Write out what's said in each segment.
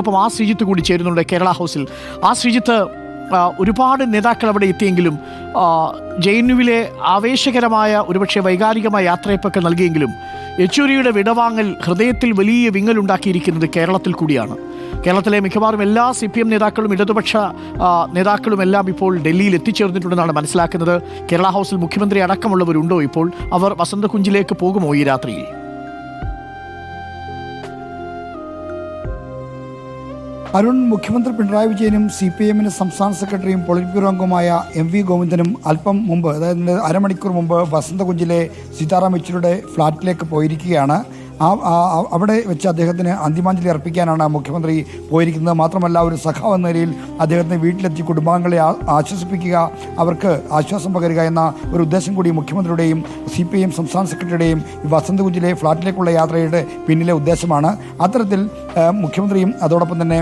ഒപ്പം ആ ശ്രീജിത്ത് കൂടി ചേരുന്നുണ്ട് കേരള ഹൗസിൽ. ആ ശ്രീജിത്ത് ഒരുപാട് നേതാക്കൾ അവിടെ എത്തിയെങ്കിലും ജെ എൻ യുവിലെ ആവേശകരമായ ഒരുപക്ഷെ വൈകാരികമായ യാത്രയപ്പൊക്കെ നൽകിയെങ്കിലും യെച്ചൂരിയുടെ വിടവാങ്ങൽ ഹൃദയത്തിൽ വലിയ വിങ്ങലുണ്ടാക്കിയിരിക്കുന്നത് കേരളത്തിൽ കൂടിയാണ്. കേരളത്തിലെ മിക്കവാറും എല്ലാ സി പി എം നേതാക്കളും ഇടതുപക്ഷ നേതാക്കളും എല്ലാം ഇപ്പോൾ ഡൽഹിയിൽ എത്തിച്ചേർന്നിട്ടുണ്ടെന്നാണ് മനസ്സിലാക്കുന്നത്. കേരള ഹൗസിൽ മുഖ്യമന്ത്രി അടക്കമുള്ളവരുണ്ടോ ഇപ്പോൾ? അവർ വസന്തകുഞ്ചിലേക്ക് പോകുമോ ഈ രാത്രിയിൽ? അരുൺ മുഖ്യമന്ത്രി പിണറായി വിജയനും സി പി എമ്മിന് സംസ്ഥാന സെക്രട്ടറിയും പൊളിറ്റ് ബ്യൂറോ അംഗവുമായ എം വി ഗോവിന്ദനും അല്പം മുമ്പ് അതായത് അരമണിക്കൂർ മുമ്പ് വസന്തകുഞ്ചിലെ സീതാറാം യെച്ചൂരിയുടെ ഫ്ളാറ്റിലേക്ക് പോയിരിക്കുകയാണ്. അവിടെ വെച്ച് അദ്ദേഹത്തിന് അന്തിമാഞ്ജലി അർപ്പിക്കാനാണ് മുഖ്യമന്ത്രി പോയിരിക്കുന്നത്. മാത്രമല്ല ഒരു സഖാവ് എന്ന നിലയിൽ അദ്ദേഹത്തിന് വീട്ടിലെത്തി കുടുംബാംഗങ്ങളെ ആശ്വസിപ്പിക്കുക അവർക്ക് ആശ്വാസം പകരുക എന്ന ഒരു ഉദ്ദേശം കൂടി മുഖ്യമന്ത്രിയുടെയും സി പി ഐ സംസ്ഥാന സെക്രട്ടറിയുടെയും വസന്തകുജിലെ ഫ്ളാറ്റിലേക്കുള്ള യാത്രയുടെ പിന്നിലെ ഉദ്ദേശമാണ്. അത്തരത്തിൽ മുഖ്യമന്ത്രിയും അതോടൊപ്പം തന്നെ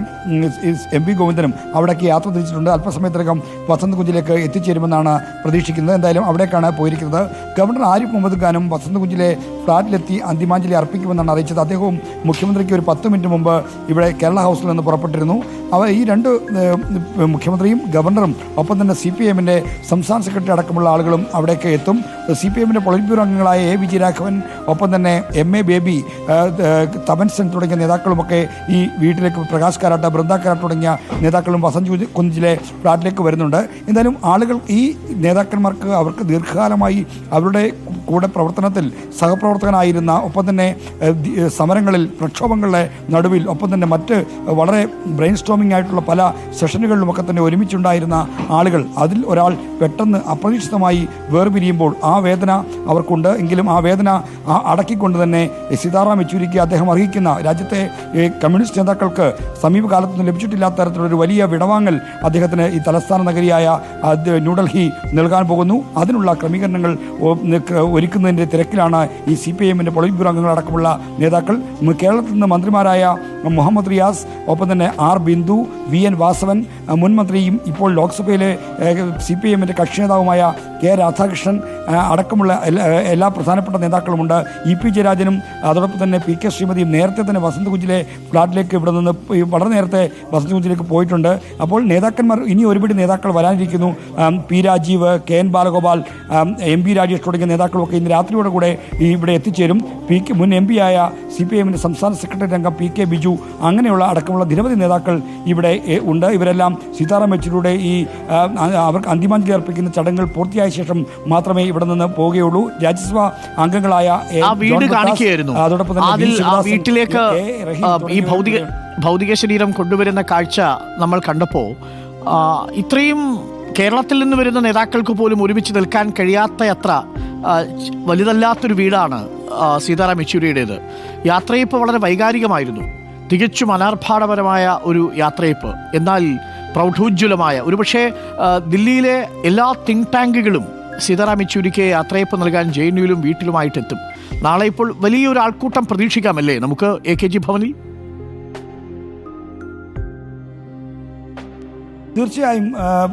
എം പി ഗോവിന്ദനും അവിടേക്ക് യാത്ര തിരിച്ചിട്ടുണ്ട്. അല്പസമയത്തിനകം വസന്തകുഞ്ചിലേക്ക് എത്തിച്ചേരുമെന്നാണ് പ്രതീക്ഷിക്കുന്നത്. എന്തായാലും അവിടേക്കാണ് പോയിരിക്കുന്നത്. ഗവർണർ ആരിഫ് മുഹമ്മദ് ഖാനും വസന്തകുഞ്ചിലെ ഫ്ളാറ്റിലെത്തി അന്തിമാഞ്ജലി അർപ്പിക്കുമെന്നാണ് അറിയിച്ചത്. അദ്ദേഹവും മുഖ്യമന്ത്രിക്ക് ഒരു പത്ത് മിനിറ്റ് മുമ്പ് ഇവിടെ കേരള ഹൗസിൽ നിന്ന് പുറപ്പെട്ടിരുന്നു. അവ ഈ രണ്ട് മുഖ്യമന്ത്രിയും ഗവർണറും ഒപ്പം തന്നെ സി പി എമ്മിന്റെ സംസ്ഥാന സെക്രട്ടറി അടക്കമുള്ള ആളുകളും അവിടേക്ക് എത്തും. സി പി എമ്മിന്റെ പൊളിറ്റ് ബ്യൂറോ അംഗങ്ങളായ എ വിജയരാഘവൻ ഒപ്പം തന്നെ എം എ ബേബി ഏഹ്, ഏഹ്, തപൻ സെൻ തുടങ്ങിയ നേതാക്കളുമൊക്കെ ഈ വീട്ടിലേക്ക് പ്രകാശ് കാരാട്ട് ബൃന്ദ കാരാട്ട് തുടങ്ങിയ നേതാക്കളും വസന്ത് കുഞ്ചിലെ ഫ്ലാറ്റിലേക്ക് വരുന്നുണ്ട്. എന്തായാലും ആളുകൾ ഈ നേതാക്കന്മാർക്ക് അവർക്ക് ദീർഘകാലമായി അവരുടെ കൂടെ പ്രവർത്തനത്തിൽ സഹപ്രവർത്തകനായിരുന്ന ഒപ്പം തന്നെ സമരങ്ങളിൽ പ്രക്ഷോഭങ്ങളുടെ നടുവിൽ ഒപ്പം തന്നെ മറ്റ് വളരെ ബ്രെയിൻ സ്റ്റോമിംഗ് ആയിട്ടുള്ള പല സെഷനുകളിലുമൊക്കെ തന്നെ ഒരുമിച്ചുണ്ടായിരുന്ന ആളുകൾ അതിൽ ഒരാൾ പെട്ടെന്ന് അപ്രതീക്ഷിതമായി വേർപിരിയുമ്പോൾ ആ വേദന അവർക്കുണ്ട്. എങ്കിലും ആ വേദന അടക്കിക്കൊണ്ട് തന്നെ സീതാറാം യെച്ചൂരിക്ക് അദ്ദേഹം അർഹിക്കുന്ന രാജ്യത്തെ കമ്മ്യൂണിസ്റ്റ് നേതാക്കൾക്ക് സമീപകാലത്തൊന്നും ലഭിച്ചിട്ടില്ലാത്ത തരത്തിലുള്ള ഒരു വലിയ വിടവാങ്ങൽ അദ്ദേഹത്തിന് ഈ തലസ്ഥാന നഗരിയായ ന്യൂഡൽഹി നൽകാൻ പോകുന്നു. അതിനുള്ള ക്രമീകരണങ്ങൾ ഒരുക്കുന്നതിന്റെ തിരക്കിലാണ് ഈ സി പി എമ്മിന്റെ പൊളിറ്റ് ബ്യൂറോ അംഗങ്ങളടക്കമുള്ള നേതാക്കൾ. ഉം, കേരളത്തിൽ നിന്ന് മന്ത്രിമാരായ മുഹമ്മദ് റിയാസ് ഒപ്പം തന്നെ R Bindu V N Vasavan മുൻമന്ത്രിയും മുൻ മന്ത്രിയും ഇപ്പോൾ ലോക്സഭയിലെ സി പി എമ്മിന്റെ കക്ഷി നേതാവുമായ കെ രാധാകൃഷ്ണൻ അടക്കമുള്ള എല്ലാ എല്ലാ പ്രധാനപ്പെട്ട നേതാക്കളുമുണ്ട്. ഇ പി ജയരാജനും അതോടൊപ്പം തന്നെ പി കെ ശ്രീമതിയും നേരത്തെ തന്നെ വസന്തകുഞ്ചിലെ ഫ്ലാറ്റിലേക്ക് ഇവിടെ നിന്ന് വളരെ നേരത്തെ വസന്തകുഞ്ചിലേക്ക് പോയിട്ടുണ്ട്. അപ്പോൾ നേതാക്കന്മാർ ഇനി ഒരുപിടി നേതാക്കൾ വരാനിരിക്കുന്നു. P Rajeev K N Balagopal M P Rajesh തുടങ്ങിയ നേതാക്കളൊക്കെ ഇന്ന് രാത്രിയോടെ കൂടെ ഈ ഇവിടെ എത്തിച്ചേരും. പി മുൻ എം പി ആയ സി പി എമ്മിന്റെ സംസ്ഥാന സെക്രട്ടറി അംഗം പി കെ ബിജു അങ്ങനെയുള്ള അടക്കമുള്ള നിരവധി നേതാക്കൾ ഇവിടെ ഉണ്ട്. ഇവരെല്ലാം സീതാറാം യെച്ചൂരിയുടെ ഈ അവർക്ക് അന്തിമാഞ്ജലി അർപ്പിക്കുന്ന ചടങ്ങുകൾ പൂർത്തിയായ ശേഷം മാത്രമേ ഇവിടെ നിന്ന് പോവുകയുള്ളൂ രാജ്യസഭാ അംഗങ്ങളായ അതോടൊപ്പം തന്നെ വീട്ടിലേക്ക് ഈ ഭൗതിക ഭൗതിക ശരീരം കൊണ്ടുവരുന്ന കാഴ്ച നമ്മൾ കണ്ടപ്പോൾ ഇത്രയും കേരളത്തിൽ നിന്ന് വരുന്ന നേതാക്കൾക്ക് പോലും ഒരുമിച്ച് നിൽക്കാൻ കഴിയാത്ത അത്ര ആ, ച്- വലുതല്ലാത്തൊരു വീടാണ് സീതാറാം യെച്ചൂരിയുടേത്. യാത്രയപ്പ് വളരെ വൈകാരികമായിരുന്നു. തികച്ചും അനാർഭാടപരമായ ഒരു യാത്രയപ്പ് എന്നാൽ പ്രൗഢോജ്വലമായ ഒരുപക്ഷെ ദില്ലിയിലെ എല്ലാ തിങ്ക് ടാങ്കുകളും സീതാറാം യെച്ചൂരിക്ക് യാത്രയപ്പ് നൽകാൻ ജെ എൻ യുവിലും വീട്ടിലുമായിട്ടെത്തും. നാളെ ഇപ്പോൾ വലിയൊരു ആൾക്കൂട്ടം പ്രതീക്ഷിക്കാമല്ലേ? നമുക്ക് എ കെ ജി ഭവനിൽ? തീർച്ചയായും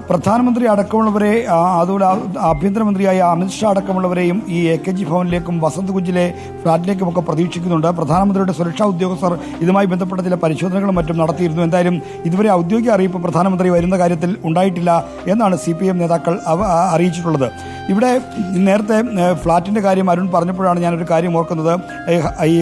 പ്രധാനമന്ത്രി അടക്കമുള്ളവരെ അതുപോലെ ആഭ്യന്തരമന്ത്രിയായ അമിത്ഷാ അടക്കമുള്ളവരെയും ഈ എ കെ ജി ഭവനിലേക്കും വസന്തകുഞ്ചിലെ ഫ്ളാറ്റിലേക്കും ഒക്കെ പ്രതീക്ഷിക്കുന്നുണ്ട്. പ്രധാനമന്ത്രിയുടെ സുരക്ഷാ ഉദ്യോഗസ്ഥർ ഇതുമായി ബന്ധപ്പെട്ട ചില പരിശോധനകളും മറ്റും നടത്തിയിരുന്നു. എന്തായാലും ഇതുവരെ ഔദ്യോഗിക അറിയിപ്പ് പ്രധാനമന്ത്രി വരുന്ന കാര്യത്തിൽ ഉണ്ടായിട്ടില്ല എന്നാണ് സി നേതാക്കൾ അറിയിച്ചിട്ടുള്ളത്. ഇവിടെ നേരത്തെ ഫ്ലാറ്റിന്റെ കാര്യം അരുൺ പറഞ്ഞപ്പോഴാണ് ഞാനൊരു കാര്യം ഓർക്കുന്നത്. ഈ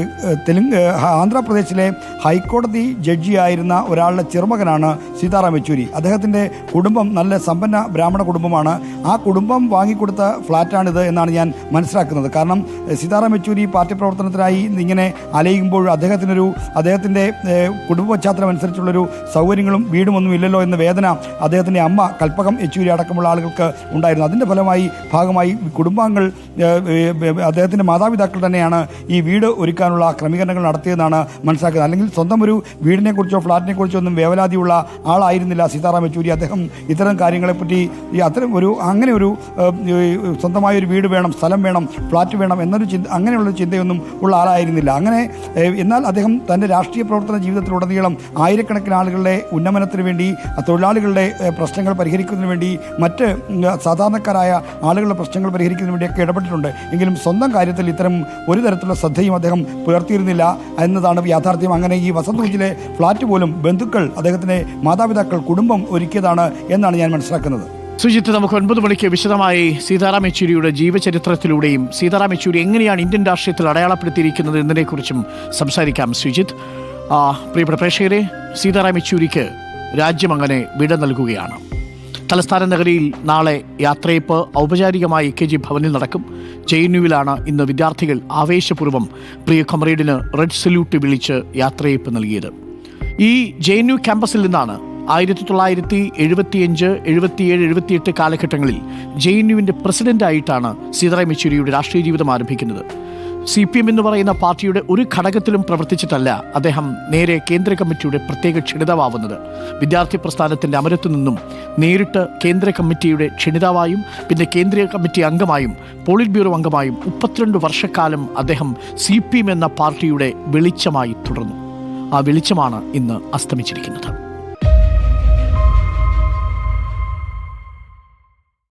തെലുങ്ക് ആന്ധ്രാപ്രദേശിലെ ഹൈക്കോടതി ജഡ്ജിയായിരുന്ന ഒരാളുടെ ചെറുമകനാണ് സീതാറാം യെച്ചൂരി. അദ്ദേഹത്തിന്റെ കുടുംബം നല്ല സമ്പന്ന ബ്രാഹ്മണ കുടുംബമാണ്. ആ കുടുംബം വാങ്ങിക്കൊടുത്ത ഫ്ളാറ്റാണിത് എന്നാണ് ഞാൻ മനസ്സിലാക്കുന്നത്. കാരണം സീതാറാം യെച്ചൂരി പാർട്ടി പ്രവർത്തനത്തിനായി ഇങ്ങനെ അലയുമ്പോൾ അദ്ദേഹത്തിനൊരു അദ്ദേഹത്തിന്റെ കുടുംബ പശ്ചാത്തലം അനുസരിച്ചുള്ളൊരു സൗകര്യങ്ങളും വീടുമൊന്നും ഇല്ലല്ലോ എന്ന വേദന അദ്ദേഹത്തിന്റെ അമ്മ കൽപ്പകം യെച്ചൂരി അടക്കമുള്ള ആളുകൾക്ക് ഉണ്ടായിരുന്നു. അതിന്റെ ഫലമായി ഭാഗമായി കുടുംബാംഗങ്ങൾ അദ്ദേഹത്തിന്റെ മാതാപിതാക്കൾ തന്നെയാണ് ഈ വീട് ഒരുക്കാനുള്ള ക്രമീകരണങ്ങൾ നടത്തിയതെന്നാണ് മനസ്സിലാക്കുന്നത്. അല്ലെങ്കിൽ സ്വന്തം ഒരു വീടിനെക്കുറിച്ചോ കുറിച്ചോ ഫ്ളാറ്റിനെ കുറിച്ചോ ഒന്നും വേവലാതിയുള്ള ആളായിരുന്നില്ല സീതാറാം യെച്ചൂരി. അദ്ദേഹം ഇത്തരം കാര്യങ്ങളെപ്പറ്റി ഈ അത്തരം ഒരു അങ്ങനെ ഒരു ഏ, സ്വന്തമായ ഒരു വീട് വേണം സ്ഥലം വേണം ഫ്ലാറ്റ് വേണം എന്നൊരു ചിന്ത അങ്ങനെയുള്ള ചിന്തയൊന്നും ഉള്ള ആളായിരുന്നില്ല. അങ്ങനെ എന്നാൽ അദ്ദേഹം തന്റെ രാഷ്ട്രീയ പ്രവർത്തന ജീവിതത്തിലുടനീളം ആയിരക്കണക്കിന് ആളുകളുടെ ഉന്നമനത്തിന് വേണ്ടി തൊഴിലാളികളുടെ പ്രശ്നങ്ങൾ പരിഹരിക്കുന്നതിന് വേണ്ടി മറ്റ് സാധാരണക്കാരായ ആളുകൾ നാടുകളുടെ പ്രശ്നങ്ങൾ പരിഹരിക്കുന്നതിന് വേണ്ടിയൊക്കെ ഇടപെട്ടിട്ടുണ്ട്. എങ്കിലും സ്വന്തം കാര്യത്തിൽ ഇത്തരം ഒരു തരത്തിലുള്ള ശ്രദ്ധയും അദ്ദേഹം പുലർത്തിയിരുന്നില്ല എന്നതാണ് യാഥാർത്ഥ്യം. അങ്ങനെ ഈ വസന്തകുഞ്ചിലെ ഫ്ലാറ്റ് പോലും ബന്ധുക്കൾ അദ്ദേഹത്തിന്റെ മാതാപിതാക്കൾ കുടുംബം ഒരുക്കിയതാണ് എന്നാണ് ഞാൻ മനസ്സിലാക്കുന്നത്. സുജിത്ത് നമുക്ക് ഒൻപത് മണിക്ക് വിശദമായി സീതാറാം യെച്ചൂരിയുടെ ജീവചരിത്രത്തിലൂടെയും സീതാറാം യെച്ചൂരി എങ്ങനെയാണ് ഇന്ത്യൻ രാഷ്ട്രീയത്തിൽ അടയാളപ്പെടുത്തിയിരിക്കുന്നത് എന്നതിനെക്കുറിച്ചും സംസാരിക്കാം. സുജിത്ത് പ്രിയപ്പെട്ട പ്രേക്ഷകരെ സീതാറാം യെച്ചൂരിക്ക് രാജ്യം അങ്ങനെ വിട നൽകുകയാണ്. തലസ്ഥാന നഗരിയിൽ നാളെ യാത്രയപ്പ് ഔപചാരികമായി കെ ജി ഭവനിൽ നടക്കും. ജെ എൻ യുവിലാണ് ഇന്ന് വിദ്യാർത്ഥികൾ ആവേശപൂർവം പ്രിയ കൊമറേഡിന് റെഡ് സല്യൂട്ട് വിളിച്ച് യാത്രയപ്പ് നൽകിയത്. ഈ ജെ എൻ യു ക്യാമ്പസിൽ നിന്നാണ് ആയിരത്തി തൊള്ളായിരത്തി എഴുപത്തിയഞ്ച് എഴുപത്തിയേഴ് എഴുപത്തിയെട്ട് കാലഘട്ടങ്ങളിൽ ജെ എൻ യുവിന്റെ പ്രസിഡന്റായിട്ടാണ് സീതാറാം യെച്ചൂരിയുടെ രാഷ്ട്രീയ ജീവിതം ആരംഭിക്കുന്നത്. സി പി എം എന്ന് പറയുന്ന പാർട്ടിയുടെ ഒരു ഘടകത്തിലും പ്രവർത്തിച്ചിട്ടല്ല അദ്ദേഹം നേരെ കേന്ദ്ര കമ്മിറ്റിയുടെ പ്രത്യേക ക്ഷണിതാവുന്നത് വിദ്യാർത്ഥി പ്രസ്ഥാനത്തിന്റെ അമരത്തു നിന്നും നേരിട്ട് കേന്ദ്ര കമ്മിറ്റിയുടെ ക്ഷണിതാവായും പിന്നെ കേന്ദ്ര കമ്മിറ്റി അംഗമായും പോളിറ്റ് ബ്യൂറോ അംഗമായും മുപ്പത്തിരണ്ട് വർഷക്കാലം അദ്ദേഹം സി എന്ന പാർട്ടിയുടെ വെളിച്ചമായി തുടർന്നു. ആ വെളിച്ചമാണ് ഇന്ന് അസ്തമിച്ചിരിക്കുന്നത്.